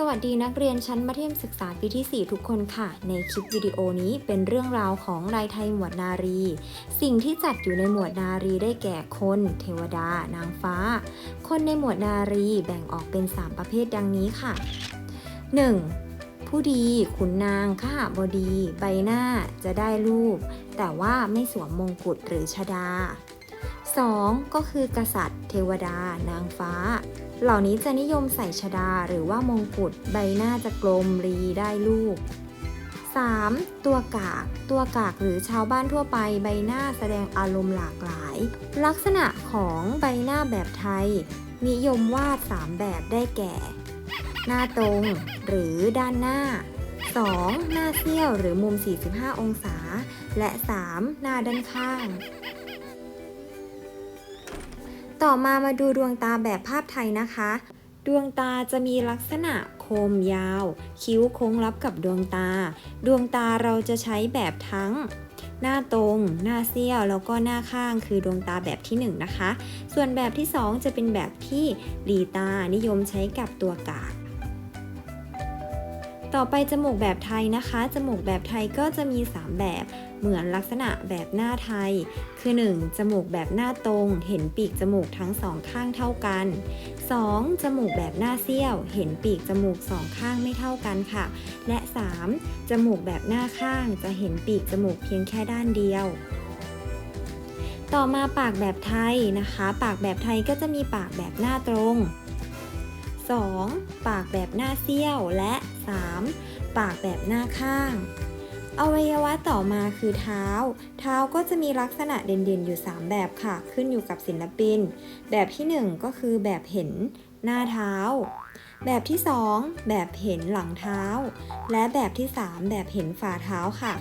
สวัสดีนักเรียนชั้นมัธยมศึกษาปีที่ 4 ทุกคนค่ะ ในคลิปวิดีโอนี้เป็นเรื่องราวของลายไทยหมวดนารี สิ่งที่จัดอยู่ในหมวดนารีได้แก่คน เทวดา นางฟ้า คนในหมวดนารีแบ่งออกเป็น 3 ประเภทดังนี้ค่ะ 1. ผู้ดีขุนนางข้าบดี ใบหน้าจะได้รูป แต่ว่าไม่สวมมงกุฎหรือชดา 2. ก็คือกษัตริย์ เทวดา นางฟ้า เหล่านี้จะนิยมใส่ชดาหรือว่ามงกุฎใบหน้าจะกลมรีได้ลูก 3. ตัวกาก ตัวกากหรือชาวบ้านทั่วไปใบหน้าแสดงอารมณ์หลากหลาย ลักษณะของใบหน้าแบบไทย นิยมวาด 3 แบบได้แก่ หน้าตรง หรือด้านหน้า 2. หน้าเซี่ยวหรือมุม 45 องศา และ 3. หน้าด้านข้าง ต่อมามาดูดวงตาแบบภาพไทยนะคะ ดวงตาจะมีลักษณะโคมยาว คิ้วโค้งรับกับดวงตา ดวงตาเราจะใช้แบบทั้ง หน้าตรง หน้าเซี่ยว แล้วก็หน้าข้างคือดวงตาแบบที่1นะคะ ส่วนแบบที่ 2 จะเป็นแบบที่หลีตานิยมใช้กับตัวกาก ต่อไปจมูกแบบไทยนะคะ จมูกแบบไทยก็จะมี 3 แบบเหมือนลักษณะแบบหน้าไทย คือ 1. จมูกแบบหน้าตรง เห็นปีกจมูกทั้งสองข้างเท่ากัน 2. จมูกแบบหน้าเซี่ยว เห็นปีกจมูกสองข้างไม่เท่ากันค่ะ และ 3. จมูกแบบหน้าข้างจะเห็นปีกจมูกเพียงแค่ด้านเดียวต่อมาปากแบบไทยนะคะ ปากแบบไทยก็จะมีปากแบบหน้าตรง 2. ปากแบบหน้าเซี่ยวและ 3. ปากแบบหน้าข้าง อวัยวะต่อมาคือเท้า เท้าก็จะมีลักษณะเด่นๆ อยู่ 3 แบบค่ะ ขึ้นอยู่กับศิลปิน แบบที่ 1 ก็คือแบบเห็นหน้าเท้า แบบที่ 2 แบบเห็นหลังเท้า และแบบที่ 3 แบบเห็นฝ่าเท้าค่ะ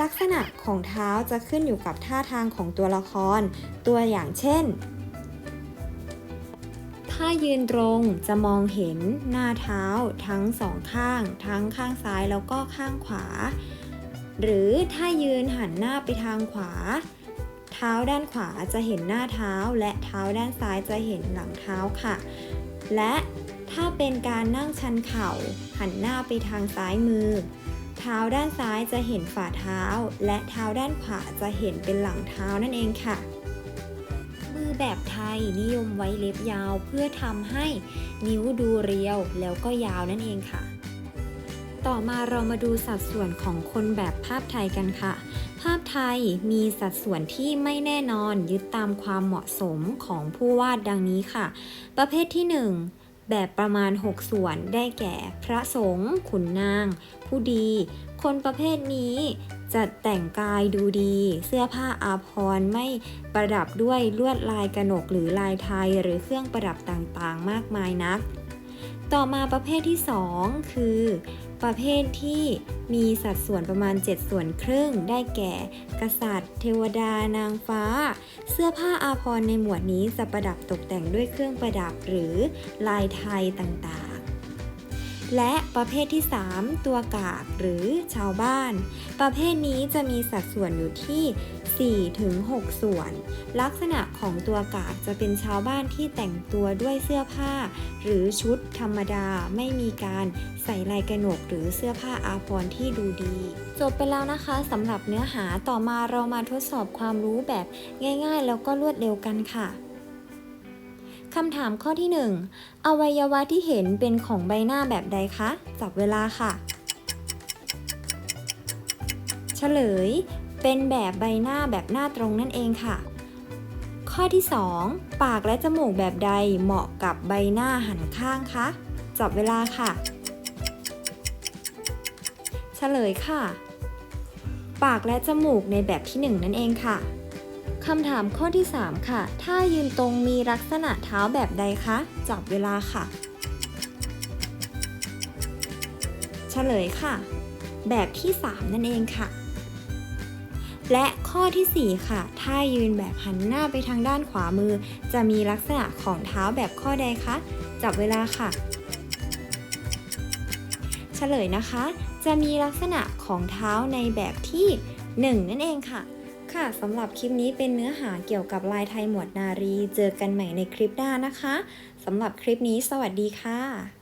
ลักษณะของเท้าจะขึ้นอยู่กับท่าทางของตัวละคร ตัวอย่างเช่น ถ้ายืนตรงจะมองเห็นหน้าเท้าทั้งสองข้าง ทั้งข้างซ้ายแล้วก็ข้างขวา หรือถ้ายืนหันหน้าไปทางขวา เท้าด้านขวาจะเห็นหน้าเท้า และเท้าด้านซ้ายจะเห็นหลังเท้าค่ะ และถ้าเป็นการนั่งชันเข่า หันหน้าไปทางซ้ายมือ เท้าด้านซ้ายจะเห็นฝ่าเท้า และเท้าด้านขวาจะเห็นเป็นหลังเท้านั่นเองค่ะ แบบไทยนิยมไว้เล็บยาวเพื่อทำให้นิ้วดูเรียวแล้วก็ยาวนั่นเองค่ะ ต่อมาเรามาดูสัดส่วนของคนแบบภาพไทยกันค่ะ ภาพไทยมีสัดส่วนที่ไม่แน่นอนยึดตามความเหมาะสมของผู้วาดดังนี้ค่ะ ประเภทที่ 1 แบบประมาณ 6 ส่วนได้แก่พระสงฆ์ขุนนาง ผู้ดี คนประเภทนี้จะแต่งกายดูดี เสื้อผ้าอาภรณ์ไม่ประดับด้วยลวดลายกระหนกหรือลายไทย หรือเครื่องประดับต่างๆ มากมายนัก ต่อมาประเภทที่ 2 คือ ประเภทที่มีสัดส่วนประมาณ 7 ส่วนครึ่ง ได้แก่ กษัตริย์ เทวดานางฟ้า เสื้อผ้าอาภรณ์ในหมวดนี้จะประดับตกแต่งด้วยเครื่องประดับหรือลายไทยต่างๆ และประเภทที่ 3 ตัวกากหรือชาวบ้าน ประเภทนี้จะมีสัดส่วนอยู่ที่ 4 ถึง 6 ส่วน ลักษณะของตัวกากจะเป็นชาวบ้านที่แต่งตัวด้วยเสื้อผ้า หรือชุดธรรมดาไม่มีการใส่ลายกระหนกหรือเสื้อผ้าอาภรณ์ที่ดูดี จบไปแล้วนะคะสำหรับเนื้อหาต่อมาเรามาทดสอบความรู้แบบง่าย ๆ แล้วก็รวดเร็วกันค่ะ คำถามข้อที่ 1 อวัยวะที่เห็นเป็นของใบหน้าแบบใดคะ จับเวลาค่ะ เฉลย เป็นแบบใบหน้าแบบหน้าตรงนั่นเองค่ะ ข้อที่ 2 ปากและจมูกแบบใดเหมาะกับใบหน้าหันข้างคะ จับเวลาค่ะ เฉลยค่ะ ปากและจมูกในแบบที่ 1 นั่นเองค่ะ คำถามข้อที่ 3 ค่ะ ถ้ายืนตรงมีลักษณะเท้าแบบใดคะ จับเวลาค่ะ เฉลยค่ะ แบบที่ 3 นั่นเองค่ะ และข้อทีสี่ 4 ค่ะ ถ้ายืนแบบหันหน้าไปทางด้านขวามือ จะมีลักษณะของเท้าแบบข้อใดคะ จับเวลาค่ะ เฉลยนะคะ จะมีลักษณะของเท้าในแบบที่ 1 นั่นเองค่ะ ค่ะสำหรับคลิปนี้เป็นเนื้อหาเกี่ยวกับลายไทยหมวดนารี เจอกันใหม่ในคลิปหน้านะคะสำหรับคลิปนี้สวัสดีค่ะ